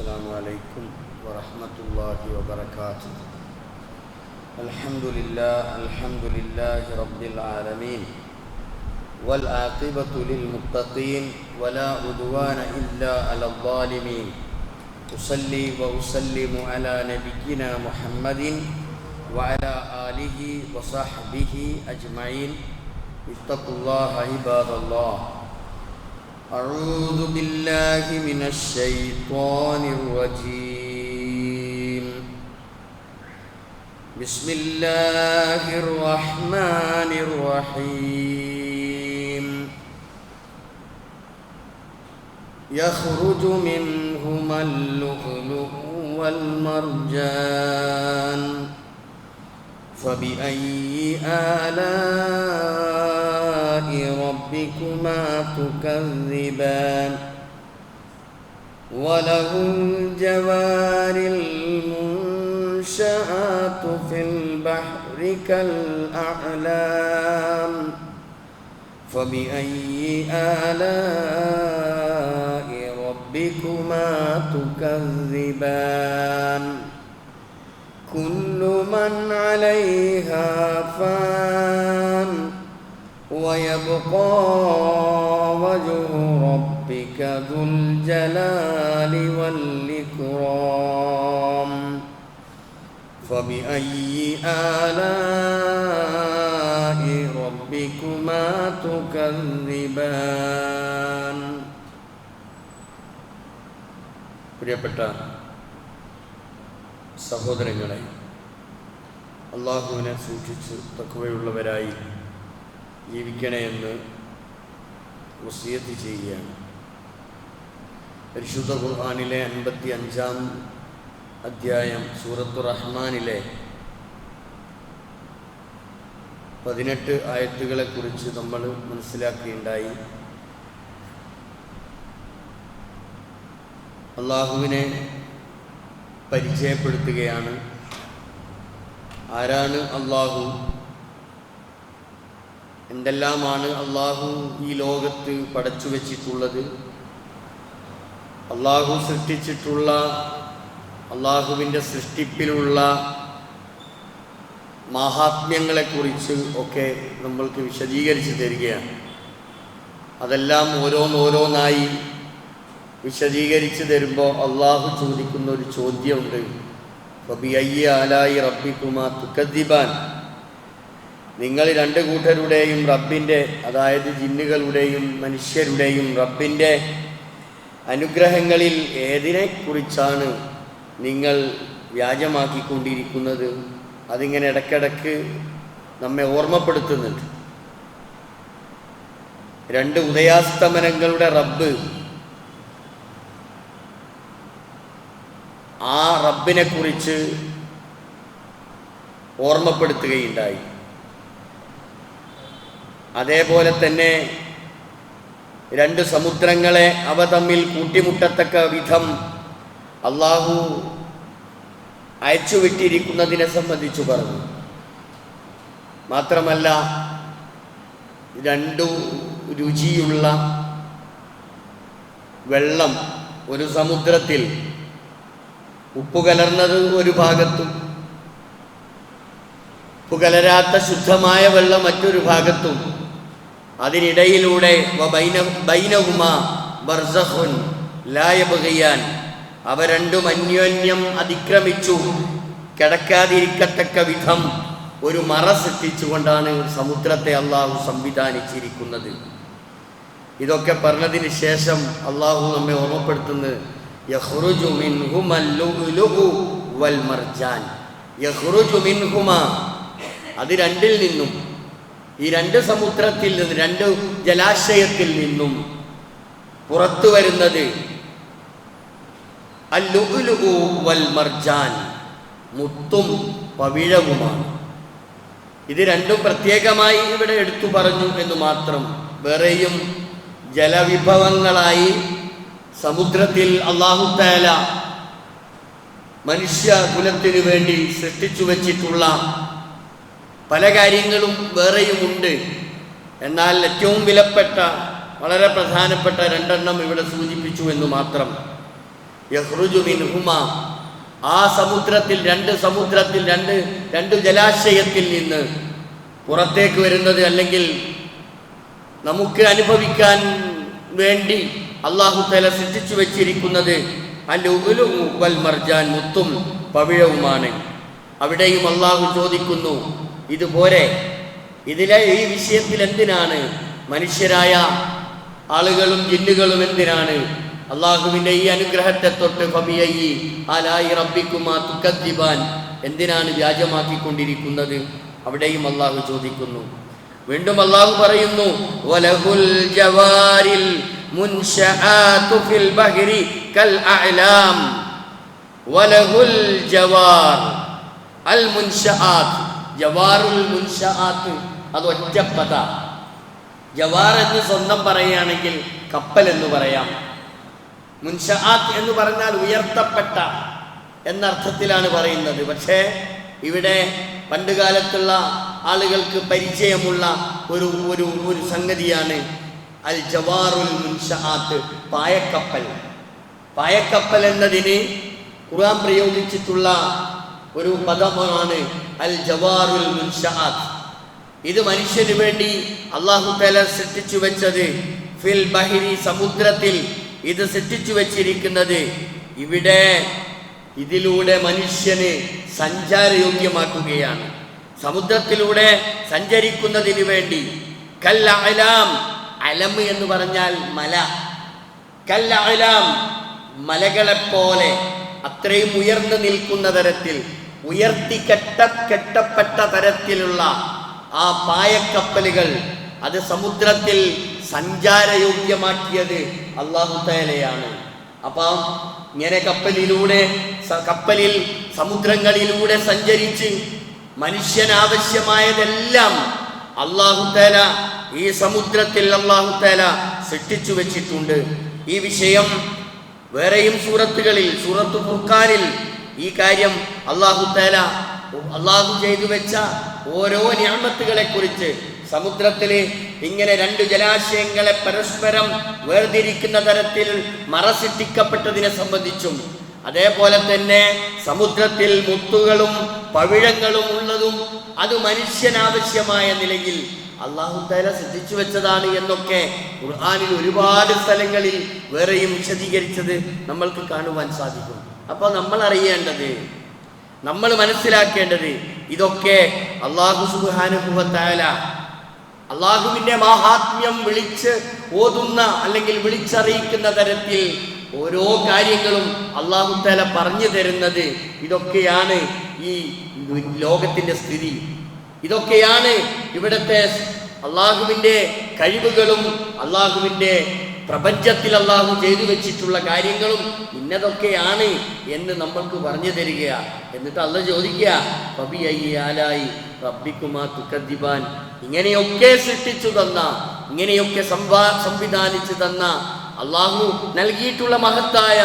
السلام عليكم ورحمة الله وبركاته. الحمد لله الحمد لله رب العالمين. والعاقبة للمتقين ولا عدوان إلا على الظالمين. أصلي وأسلم على نبينا محمد وعلى آله وصحبه أجمعين. اتقوا الله عباد الله. أعوذ بالله من الشيطان الرجيم. بسم الله الرحمن الرحيم. يخرج منهما اللؤلؤ والمرجان. فبأي آلاء ربكما تكذبان؟ وله الجوار المنشآت في البحر كالأعلام. فبأي آلاء ربكما تكذبان؟ كل من عليها فان ويبقى وجه ربك ذو الجلال والإكرام فبأي آلاء ربكما تكذبان പ്രിയപ്പെട്ട സഹോദരങ്ങളെ അള്ളാഹുവിനെ സൂക്ഷിച്ച് തക്കവയുള്ളവരായി ജീവിക്കണേ എന്ന് വസിയത്ത് ചെയ്യുകയാണ്. പരിശുദ്ധ ഖുർആാനിലെ അൻപത്തി അഞ്ചാം അധ്യായം സൂറത്തു റഹ്മാനിലെ പതിനെട്ട് ആയത്തുകളെക്കുറിച്ച് നമ്മൾ മനസ്സിലാക്കിയുണ്ടായി. അള്ളാഹുവിനെ പരിചയപ്പെടുത്തുകയാണ്. ആരാണ് അള്ളാഹു? എന്തെല്ലാമാണ് അള്ളാഹു ഈ ലോകത്ത് പടച്ചു വച്ചിട്ടുള്ളത്? അള്ളാഹു സൃഷ്ടിച്ചിട്ടുള്ള അള്ളാഹുവിന്റെ സൃഷ്ടിപ്പിലുള്ള മാഹാത്മ്യങ്ങളെക്കുറിച്ച് ഒക്കെ നമ്മൾക്ക് വിശദീകരിച്ച് തരികയാണ്. അതെല്ലാം ഓരോന്നോരോന്നായി വിശദീകരിച്ച് തരുമ്പോൾ അള്ളാഹു ചോദിക്കുന്ന ഒരു ചോദ്യമുണ്ട്. നിങ്ങൾ രണ്ട് കൂട്ടരുടെയും റബ്ബിന്റെ അതായത് ജിന്നുകളുടെയും മനുഷ്യരുടെയും റബ്ബിന്റെ അനുഗ്രഹങ്ങളിൽ ഏതിനെക്കുറിച്ചാണ് നിങ്ങൾ വ്യാജമാക്കിക്കൊണ്ടിരിക്കുന്നത്? അതിങ്ങനെ ഇടയ്ക്കിടയ്ക്ക് നമ്മെ ഓർമ്മപ്പെടുത്തുന്നുണ്ട്. രണ്ട് ഉദയാസ്തമനങ്ങളുടെ റബ്ബ് ആ റബ്ബിനെ കുറിച്ച് ഓർമ്മപ്പെടുത്തുകയുണ്ടായി. അതേപോലെ തന്നെ രണ്ട് സമുദ്രങ്ങളെ അവ തമ്മിൽ കൂട്ടിമുട്ടത്തക്ക വിധം അള്ളാഹു അയച്ചുവിട്ടിരിക്കുന്നതിനെ സംബന്ധിച്ചു പറഞ്ഞു. മാത്രമല്ല രണ്ടു രുചിയുള്ള വെള്ളം ഒരു സമുദ്രത്തിൽ ഉപ്പ് കലർന്നത് ഒരു ഭാഗത്തും. ഉപ്പ് കലരാത്ത ശുദ്ധമായ വെള്ളം മറ്റൊരു ഭാഗത്തും. അതിനിടയിലൂടെ ലായബുകയാൻ അവ രണ്ടും അന്യോന്യം അതിക്രമിച്ചു. കിടക്കാതിരിക്കത്തക്ക വിധം ഒരു മറ സൃഷ്ടിച്ചുകൊണ്ടാണ് സമുദ്രത്തെ അള്ളാഹു സംവിധാനിച്ചിരിക്കുന്നത്. ഇതൊക്കെ പറഞ്ഞതിന് ശേഷം അള്ളാഹു നമ്മെ ഓർമ്മപ്പെടുത്തുന്നത് യഹ്റുജു منهما اللؤلؤ വൽ മർജാൻ منهما. അത് രണ്ടിൽ നിന്നും. ഈ രണ്ട് സമുദ്രത്തിൽ നിന്ന് രണ്ട് ജലാശയത്തിൽ നിന്നും പുറത്തു വരുന്നത് അൽ ലുഅ്ലുഉ വൽ മർജാൻ. മുത്തും പവിഴവുമാണ്. ഇത് രണ്ടും പ്രത്യേകമായി ഇവിടെ എടുത്തു പറഞ്ഞു എന്ന് മാത്രം. വേറെയും ജലവിഭവങ്ങളായി സമുദ്രത്തിൽ അള്ളാഹുത്താല മനുഷ്യ കുലത്തിനു വേണ്ടി സൃഷ്ടിച്ചു വച്ചിട്ടുള്ള പല കാര്യങ്ങളും വേറെയുമുണ്ട്. എന്നാൽ ഏറ്റവും വിലപ്പെട്ട വളരെ പ്രധാനപ്പെട്ട രണ്ടെണ്ണം ഇവിടെ സൂചിപ്പിച്ചു എന്ന് മാത്രം. യഹ്റുജു മിൻഹുമ. ആ സമുദ്രത്തിൽ രണ്ട് സമുദ്രത്തിൽ രണ്ട് രണ്ട് ജലാശയത്തിൽ നിന്ന് പുറത്തേക്ക് വരുന്നത് അല്ലെങ്കിൽ നമുക്ക് അനുഭവിക്കാൻ വേണ്ടി അള്ളാഹു തല സൃഷ്ടിച്ചു വെച്ചിരിക്കുന്നത് മർജാൻ മുത്തും പവിഴവുമാണ്. അവിടെയും അള്ളാഹു ചോദിക്കുന്നു ഇതുപോലെ ഇതിലെ ഈ വിഷയത്തിൽ എന്തിനാണ്? മനുഷ്യരായ ആളുകളും ജിന്നുകളും എന്തിനാണ്? അള്ളാഹുവിന്റെ ഈ അനുഗ്രഹത്തെ തൊട്ട് ഫബിയയി ആലായി റബ്ബിക്കുമാ തുക്കദ്ദിബാൻ എന്തിനാണ് വ്യാജമാക്കിക്കൊണ്ടിരിക്കുന്നത്? അവിടെയും അള്ളാഹു ചോദിക്കുന്നു. വീണ്ടും അള്ളാഹു പറയുന്നു വലഹുൽ ജവാരിൽ മുൻശആതു ഫിൽ ബഹരി കൽ അഅലാം. വലഹുൽ ജവാർ അൽ മുൻശആത് ജവാറുൽ മുൻശആത് അത് ഒറ്റപ്പദ ജവാർ എന്ന് സ്വന്തം പറയുകയാണെങ്കിൽ കപ്പൽ എന്ന് പറയാം. മുൻശആത് എന്ന് പറഞ്ഞാൽ ഉയർത്തപ്പെട്ട എന്നർത്ഥത്തിലാണ് പറയുന്നത്. പക്ഷേ ഇവിടെ പണ്ട് കാലത്തുള്ള ആളുകൾക്ക് പരിചയമുള്ള ഒരു ഒരു ഒരു സംഗതിയാണ് അൽ ജവാറുൽ മുൻഷാത്ത് പായക്കപ്പൽ. പായക്കപ്പൽ എന്നതിന് ഖുർആൻ പ്രയോഗിച്ചിട്ടുള്ള ഒരു പദമാണ് അൽ ജവാറുൽ മുൻഷാത്ത്. ഇത് മനുഷ്യന് വേണ്ടി അള്ളാഹു തല സൃഷ്ടിച്ചു വെച്ചത്. ഫിൽ ബഹിരി സമുദ്രത്തിൽ ഇത് സൃഷ്ടിച്ചു വെച്ചിരിക്കുന്നത്. ഇവിടെ ഇതിലൂടെ മനുഷ്യന് സഞ്ചാരയോഗ്യമാക്കുകയാണ്. സമുദ്രത്തിലൂടെ സഞ്ചരിക്കുന്നതിന് വേണ്ടി. കല്ല അലാം അലം എന്ന് പറഞ്ഞാൽ മല. കല്ല അലാം മലകളെപ്പോലെ അത്രയും ഉയർന്നു നിൽക്കുന്ന തരത്തിൽ ഉയർത്തി കെട്ട കെട്ടപ്പെട്ട തരത്തിലുള്ള ആ പായക്കപ്പലുകൾ അത് സമുദ്രത്തിൽ സഞ്ചാരയോഗ്യമാക്കിയത് അള്ളാഹു തേലയാണ് അപ്പം ഇങ്ങനെ കപ്പലിലൂടെ കപ്പലിൽ സമുദ്രങ്ങളിലൂടെ സഞ്ചരിച്ച് മനുഷ്യനാവശ്യമായതെല്ലാം അള്ളാഹുത്തേല ഈ സമുദ്രത്തിൽ അള്ളാഹുത്തേല സൃഷ്ടിച്ചു വെച്ചിട്ടുണ്ട്. ഈ വിഷയം വേറെയും സൂറത്തുകളിൽ സൂറത്ത് ഫുർഖാനിൽ ഈ കാര്യം അള്ളാഹുത്തേല അള്ളാഹു ചെയ്തു വെച്ച ഓരോ ഞാമത്തുകളെ കുറിച്ച് സമുദ്രത്തിൽ ഇങ്ങനെ രണ്ട് ജലാശയങ്ങളെ പരസ്പരം വേർതിരിക്കുന്ന തരത്തിൽ മറസിട്ടിക്കപ്പെട്ടതിനെ സംബന്ധിച്ചും അതേപോലെ തന്നെ സമുദ്രത്തിൽ മുത്തുകളും പവിഴങ്ങളും ഉള്ളതും അത് മനുഷ്യനാവശ്യമായ നിലയിൽ അള്ളാഹു തല ശ്രദ്ധിച്ചു വെച്ചതാണ് എന്നൊക്കെ ഖുർആാനിൽ ഒരുപാട് സ്ഥലങ്ങളിൽ വേറെയും വിശദീകരിച്ചത് നമ്മൾക്ക് കാണുവാൻ സാധിക്കും. അപ്പൊ നമ്മൾ അറിയേണ്ടത് നമ്മൾ മനസ്സിലാക്കേണ്ടത് ഇതൊക്കെ അള്ളാഹു സുബാനുഭവത്തായ അള്ളാഹുവിന്റെ മാഹാത്മ്യം വിളിച്ച് ഓതുന്ന അല്ലെങ്കിൽ വിളിച്ചറിയിക്കുന്ന തരത്തിൽ ഓരോ കാര്യങ്ങളും അള്ളാഹു താല പറഞ്ഞു തരുന്നത് ഇതൊക്കെയാണ് ഈ ലോകത്തിന്റെ സ്ഥിതി. ഇതൊക്കെയാണ് ഇവിടുത്തെ അള്ളാഹുവിന്റെ കഴിവുകളും അള്ളാഹുവിന്റെ പ്രപഞ്ചത്തിൽ അള്ളാഹു ചെയ്തു വെച്ചിട്ടുള്ള കാര്യങ്ങളും ഇന്നതൊക്കെയാണ് എന്ന് നമ്മൾക്ക് പറഞ്ഞു തരിക. എന്നിട്ട് അല്ല ചോദിക്കുക "ഫബി അയ്യി ആലായി റബ്ബിക്കുമാ തുക്കദ്ദിബാൻ. ഇങ്ങനെയൊക്കെ സൃഷ്ടിച്ചു തന്ന ഇങ്ങനെയൊക്കെ സംവാ സംവിധാനിച്ചു തന്ന അള്ളാഹു നൽകിയിട്ടുള്ള മഹത്തായ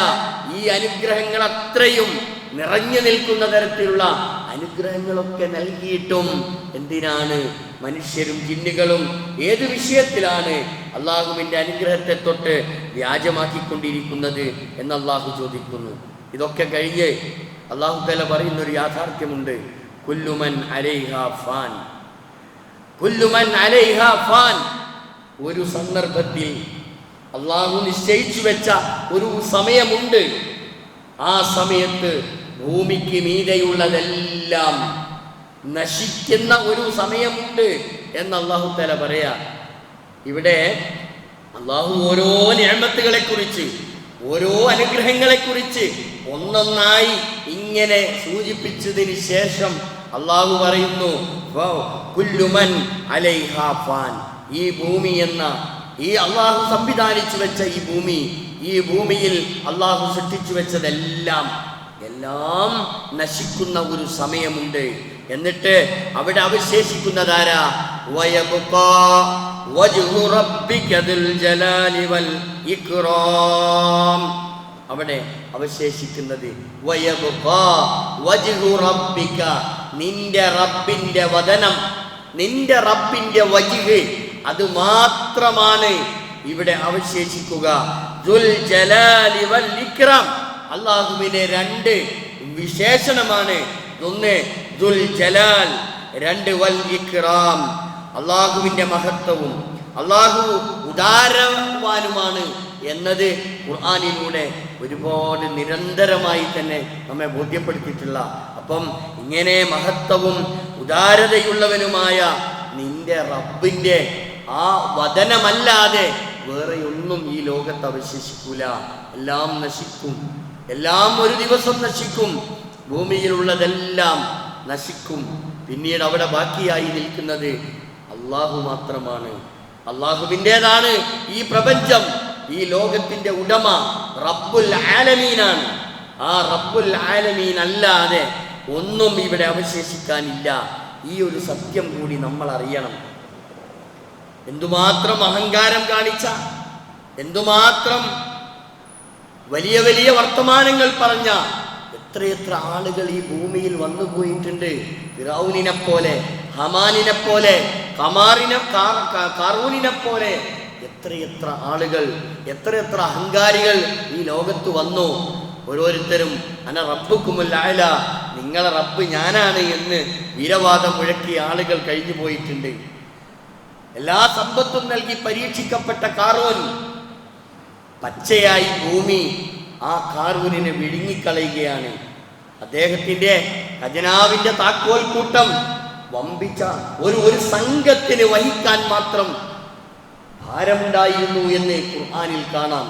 ഈ അനുഗ്രഹങ്ങൾ അത്രയും നിറഞ്ഞു നിൽക്കുന്ന തരത്തിലുള്ള അനുഗ്രഹങ്ങളൊക്കെ നൽകിയിട്ടും എന്തിനാണ് മനുഷ്യരും ജിന്നുകളും ഏത് വിഷയത്തിലാണ് അള്ളാഹുവിന്റെ അനുഗ്രഹത്തെ തൊട്ട് വ്യാജമാക്കിക്കൊണ്ടിരിക്കുന്നത് എന്ന് അള്ളാഹു ചോദിക്കുന്നു. ഇതൊക്കെ കഴിഞ്ഞ് അള്ളാഹു തല പറയുന്ന ഒരു യാഥാർത്ഥ്യമുണ്ട്. കുല്ലുമൻ ഫാൻ. കുല്ലുമൻ ഫാൻ. ഒരു സന്ദർഭത്തിൽ അള്ളാഹു നിശ്ചയിച്ചു വെച്ച ഒരു സമയമുണ്ട്. ആ സമയത്ത് ഭൂമിക്ക് മീതെയുള്ളതെല്ലാം നശിക്കുന്ന ഒരു സമയമുണ്ട് എന്ന് അള്ളാഹു തല പറയാ. ഇവിടെ അള്ളാഹു ഓരോ നിയമത്തുകളെ കുറിച്ച് ഓരോ അനുഗ്രഹങ്ങളെ കുറിച്ച് ഒന്നൊന്നായി ഇങ്ങനെ സൂചിപ്പിച്ചതിന് ശേഷം അള്ളാഹു പറയുന്നു "വ കുല്ലുമൻ അലൈഹാ ഫാൻ. ഈ ഭൂമി എന്ന ഈ അള്ളാഹു സംവിധാനിച്ചു വെച്ച ഈ ഭൂമി ഈ ഭൂമിയിൽ അള്ളാഹു സൃഷ്ടിച്ചു വെച്ചതെല്ലാം എല്ലാം നശിക്കുന്ന ഒരു സമയമുണ്ട്. എന്നിട്ട് അവിടെ അവശേഷിക്കുന്നതാരാ അവിടെ അവശേഷിക്കുന്നത് നിന്റെ റബ്ബിന്റെ വദനം നിന്റെ റബ്ബിന്റെ വജിഹ് അത് മാത്രമാണ് ഇവിടെ അവശേഷിക്കുക. അള്ളാഹുവിന്റെ രണ്ട് വിശേഷണമാണ്. ഒന്ന് ദുൽ ജലാൽ രണ്ട് വൽ ഇക്റാം അള്ളാഹുവിന്റെ മഹത്വവും അള്ളാഹു ഉദാരവാനുമാണ് എന്നത് ഖുർആാനിലൂടെ ഒരുപാട് നിരന്തരമായി തന്നെ നമ്മെ ബോധ്യപ്പെടുത്തിയിട്ടുള്ള. അപ്പം ഇങ്ങനെ മഹത്വവും ഉദാരതയുള്ളവനുമായ നിന്റെ റബ്ബിന്റെ ആ വചനമല്ലാതെ വേറെ ഒന്നും ഈ ലോകത്ത് അവശേഷിക്കൂല. എല്ലാം നശിക്കും. എല്ലാം ഒരു ദിവസം നശിക്കും. ഭൂമിയിലുള്ളതെല്ലാം നശിക്കും. പിന്നീട് അവിടെ ബാക്കിയായി നിൽക്കുന്നത് അള്ളാഹു മാത്രമാണ്. അള്ളാഹുവിന്റെതാണ് ഈ പ്രപഞ്ചം. ഈ ലോകത്തിന്റെ ഉടമ റബ്ബുൽ ആലമീനാണ്. ആ റബ്ബുൽ ആലമീൻ അല്ലാതെ ഒന്നും ഇവിടെ അവശേഷിക്കാനില്ല. ഈ ഒരു സത്യം കൂടി നമ്മൾ അറിയണം എന്തുമാത്രം അഹങ്കാരം കാണിച്ച എന്തുമാത്രം വലിയ വലിയ വർത്തമാനങ്ങൾ പറഞ്ഞ എത്രയെത്ര ആളുകൾ ഈ ഭൂമിയിൽ വന്നു പോയിട്ടുണ്ട്. ഫിറൌനിനെ പോലെ ഹമാനിനെ പോലെ കമാറിനെ കാറൂനിനെ പോലെ എത്രയെത്ര ആളുകൾ എത്രയെത്ര അഹങ്കാരികൾ ഈ ലോകത്ത് വന്നു. ഓരോരുത്തരും അന റബ്ബുക്കുമല്ല നിങ്ങളെ റബ്ബ് ഞാനാണ് എന്ന് വീരവാദം മുഴക്കി ആളുകൾ കഴിഞ്ഞു പോയിട്ടുണ്ട്. എല്ലാ സമ്പത്തും നൽകി പരീക്ഷിക്കപ്പെട്ട കാറൂൻ പച്ചയായി ഭൂമി ആ കാർവുനിനെ വിഴുങ്ങിക്കളയുകയാണ്. അദ്ദേഹത്തിന്റെ ഖജനാവിന്റെ താക്കോൽ കൂട്ടം വമ്പിച്ച ഒരു ഒരു സംഘത്തിന് വഹിക്കാൻ മാത്രം ഭാരമുണ്ടായിരുന്നു എന്ന് ഖുർആനിൽ കാണാം.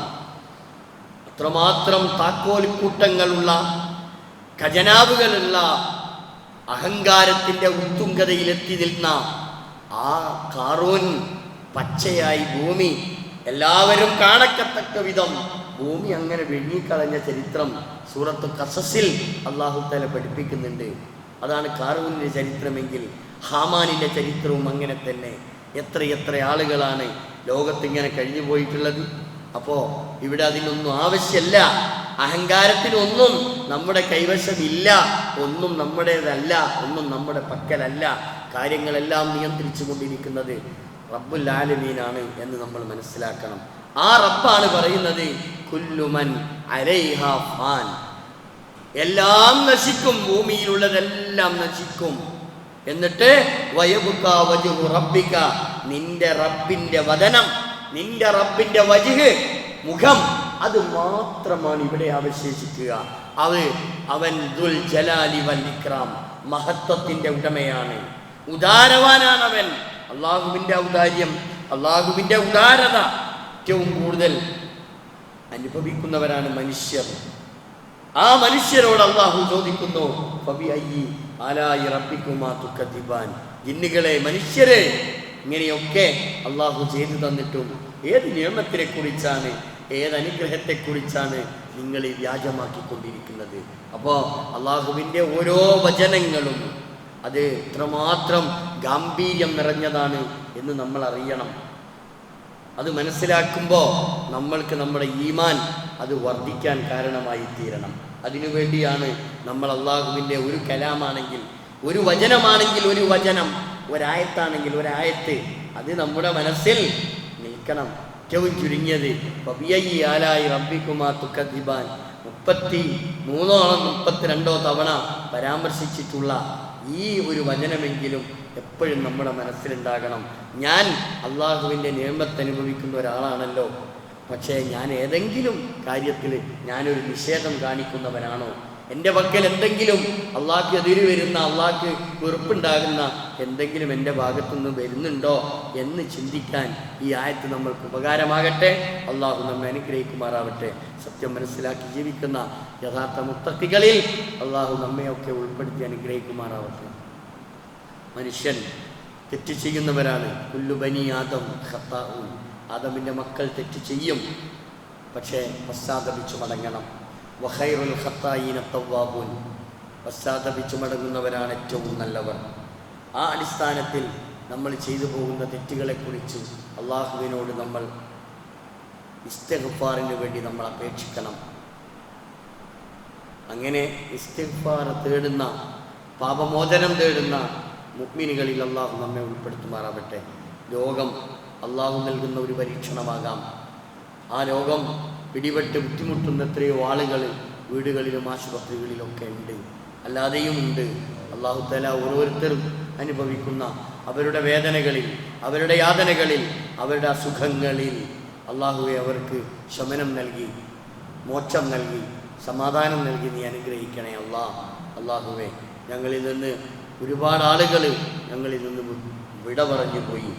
അത്രമാത്രം താക്കോൽ കൂട്ടങ്ങളുള്ള ഖജനാവുകളുള്ള അഹങ്കാരത്തിന്റെ ഉത്തുംഗതയിലെത്തി നിൽക്കുന്ന ആ കാറൂൻ പച്ചയായി ഭൂമി. എല്ലാവരും കാണക്കത്തക്ക വിധം ഭൂമി അങ്ങനെ വിഴുങ്ങിക്കളഞ്ഞ ചരിത്രം സൂറത്ത് കസസിൽ അള്ളാഹു തല പഠിപ്പിക്കുന്നുണ്ട്. അതാണ് കാറൂനിന്റെ ചരിത്രമെങ്കിൽ ഹാമാനിന്റെ ചരിത്രവും അങ്ങനെ തന്നെ. എത്ര എത്ര ആളുകളാണ് ലോകത്തിങ്ങനെ കഴിഞ്ഞു പോയിട്ടുള്ളത്? അപ്പോൾ ഇവിടെ അതിനൊന്നും ആവശ്യമല്ല അഹങ്കാരത്തിനൊന്നും നമ്മുടെ കൈവശമില്ല. ഒന്നും നമ്മുടേതല്ല. ഒന്നും നമ്മുടെ പക്കലല്ല. കാര്യങ്ങളെല്ലാം നിയന്ത്രിച്ചു കൊണ്ടിരിക്കുന്നത് റബ്ബുൽ ആലമീനാണ് എന്ന് നമ്മൾ മനസ്സിലാക്കണം. ആ റബ്ബാണ് പറയുന്നത് കുല്ലുമൻ ഫാൻ. എല്ലാം നശിക്കും ഭൂമിയിലുള്ളതെല്ലാം നശിക്കും. എന്നിട്ട് നിന്റെ റബ്ബിന്റെ വദനം നിന്റെ റബ്ബിന്റെ വജുഹ് മുഖം അത് മാത്രമാണ് ഇവിടെ അവശേഷിക്കുക. അത് അവൻ ദുൽ ജലാലി വൽ ഇക്രാം മഹത്വത്തിന്റെ ഉടമയാണ്. ഉദാരവാനാണ് അവൻ അള്ളാഹുവിന്റെ ഔദാര്യം അള്ളാഹുവിന്റെ ഉദാരത ഏറ്റവും കൂടുതൽ അനുഭവിക്കുന്നവരാണ് മനുഷ്യർ. ആ മനുഷ്യരോട് അള്ളാഹു ചോദിക്കുന്നു "ഫബി അയ്യി ആലായി റബ്ബിക്കുമാ തുക്കദ്ദിബാൻ?" ജിന്നുകളെ മനുഷ്യരെ ഇങ്ങനെയൊക്കെ അള്ളാഹു ചെയ്തു തന്നിട്ടും. ഏത് നിയമത്തിനെ കുറിച്ചാണ് ഏത് അനുഗ്രഹത്തെ കുറിച്ചാണ് നിങ്ങൾ ഈ വ്യാജമാക്കിക്കൊണ്ടിരിക്കുന്നത്? അപ്പോൾ അള്ളാഹുവിന്റെ ഓരോ വചനങ്ങളും അത് എത്രമാത്രം ഗാംഭീര്യം നിറഞ്ഞതാണ് എന്ന് നമ്മൾ അറിയണം അത് മനസ്സിലാക്കുമ്പോൾ നമ്മൾക്ക് നമ്മുടെ ഈമാൻ അത് വർദ്ധിക്കാൻ കാരണമായി തീരണം അതിനുവേണ്ടിയാണ് നമ്മൾ അള്ളാഹുവിന്റെ ഒരു കലാമാണെങ്കിൽ ഒരു വചനമാണെങ്കിൽ ഒരു വചനം ഒരായത്താണെങ്കിൽ ഒരായത്ത് അത് നമ്മുടെ മനസ്സിൽ നിൽക്കണം. ഏറ്റവും ചുരുങ്ങിയത് ആലായി റബ്ബിക്കുമാ തുക്കദ്ദിബാൻ. മുപ്പത്തി മൂന്നോളം മുപ്പത്തിരണ്ടോ തവണ പരാമർശിച്ചിട്ടുള്ള ഈ ഒരു വചനമെങ്കിലും എപ്പോഴും നമ്മുടെ മനസ്സിലുണ്ടാകണം. ഞാൻ അള്ളാഹുവിന്റെ നിയമത്തെ അനുഭവിക്കുന്ന ഒരാളാണല്ലോ. പക്ഷേ ഞാൻ ഏതെങ്കിലും കാര്യത്തിൽ ഞാനൊരു നിഷേധം കാണിക്കുന്നവനാണോ? എന്റെ പക്കൽ എന്തെങ്കിലും അള്ളാഹ്ക്ക് എതിര് വരുന്ന അള്ളാഹ്ക്ക് വെറുപ്പുണ്ടാകുന്ന എന്തെങ്കിലും എന്റെ ഭാഗത്തുനിന്ന് വരുന്നുണ്ടോ എന്ന് ചിന്തിക്കാൻ ഈ ആയത്ത് നമ്മൾക്ക് ഉപകാരമാകട്ടെ. അള്ളാഹു നമ്മെ അനുഗ്രഹിക്കുമാറാവട്ടെ. സത്യം മനസ്സിലാക്കി ജീവിക്കുന്ന യഥാർത്ഥ മുത്തത്തികളിൽ അള്ളാഹു നമ്മയൊക്കെ ഉൾപ്പെടുത്തി അനുഗ്രഹിക്കുമാറാവട്ടെ. മനുഷ്യൻ തെറ്റ് ചെയ്യുന്നവരാണ്. കുല്ലുബനി ആദം ഖത്താവും ആദമിന്റെ മക്കൾ തെറ്റ് ചെയ്യും. പക്ഷേ പശ്ചാത്തപിച്ചു മടങ്ങണം. വഹൈറുൽ ഖത്തായിന പശ്ചാത്തപിച്ചു മടങ്ങുന്നവരാണ് ഏറ്റവും നല്ലവർ. ആ അടിസ്ഥാനത്തിൽ നമ്മൾ ചെയ്തു പോകുന്ന തെറ്റുകളെക്കുറിച്ച് അള്ളാഹുവിനോട് നമ്മൾ ഇസ്തഗഫാറിന് വേണ്ടി നമ്മൾ അപേക്ഷിക്കണം. അങ്ങനെ ഇസ്തിഗ്ഫാർ തേടുന്ന പാപമോചനം തേടുന്ന മുഗ്മിനികളിൽ അള്ളാഹു നമ്മെ ഉൾപ്പെടുത്തുമാറാവട്ടെ. രോഗം അള്ളാഹു നൽകുന്ന ഒരു പരീക്ഷണമാകാം. ആ രോഗം പിടിപെട്ട് ബുദ്ധിമുട്ടുന്ന എത്രയോ ആളുകൾ വീടുകളിലും ആശുപത്രികളിലൊക്കെ ഉണ്ട്. അല്ലാതെയും ഉണ്ട്. അള്ളാഹു തല ഓരോരുത്തരും അനുഭവിക്കുന്ന അവരുടെ വേദനകളിൽ അവരുടെ യാതനകളിൽ അവരുടെ അസുഖങ്ങളിൽ അള്ളാഹുവെ അവർക്ക് ശമനം നൽകി മോക്ഷം നൽകി സമാധാനം നൽകി നീ അനുഗ്രഹിക്കണേ അള്ളാ അള്ളാഹുവെ ഞങ്ങളിൽ നിന്ന് ഒരുപാട് ആളുകൾ ഞങ്ങളിൽ നിന്ന് വിട പറഞ്ഞു പോയി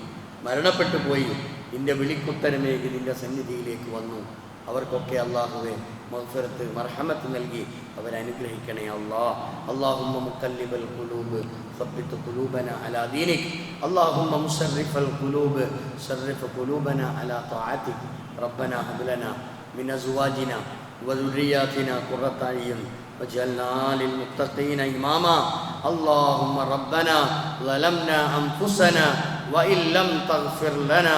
മരണപ്പെട്ടു പോയി നിന്റെ വിളിക്കുത്തരമേക്ക് നിന്റെ സന്നിധിയിലേക്ക് വന്നു. അവർക്കൊക്കെ അള്ളാഹുവെ മഗ്ഫിറത്ത് മർഹമത്ത് നൽകി അവരനുഗ്രഹിക്കണേ അല്ലാ അള്ളാഹുമ്മ മുക്കല്ലിബൽ ഖുലൂബ് ثبت قلوبنا على دينك اللهم مصرف القلوب صرف قلوبنا على طاعتك ربنا هب لنا من ازواجنا وذرياتنا قرة اعين واجعلنا للمتقين اماما اللهم ربنا ظلمنا انفسنا وان لم تغفر لنا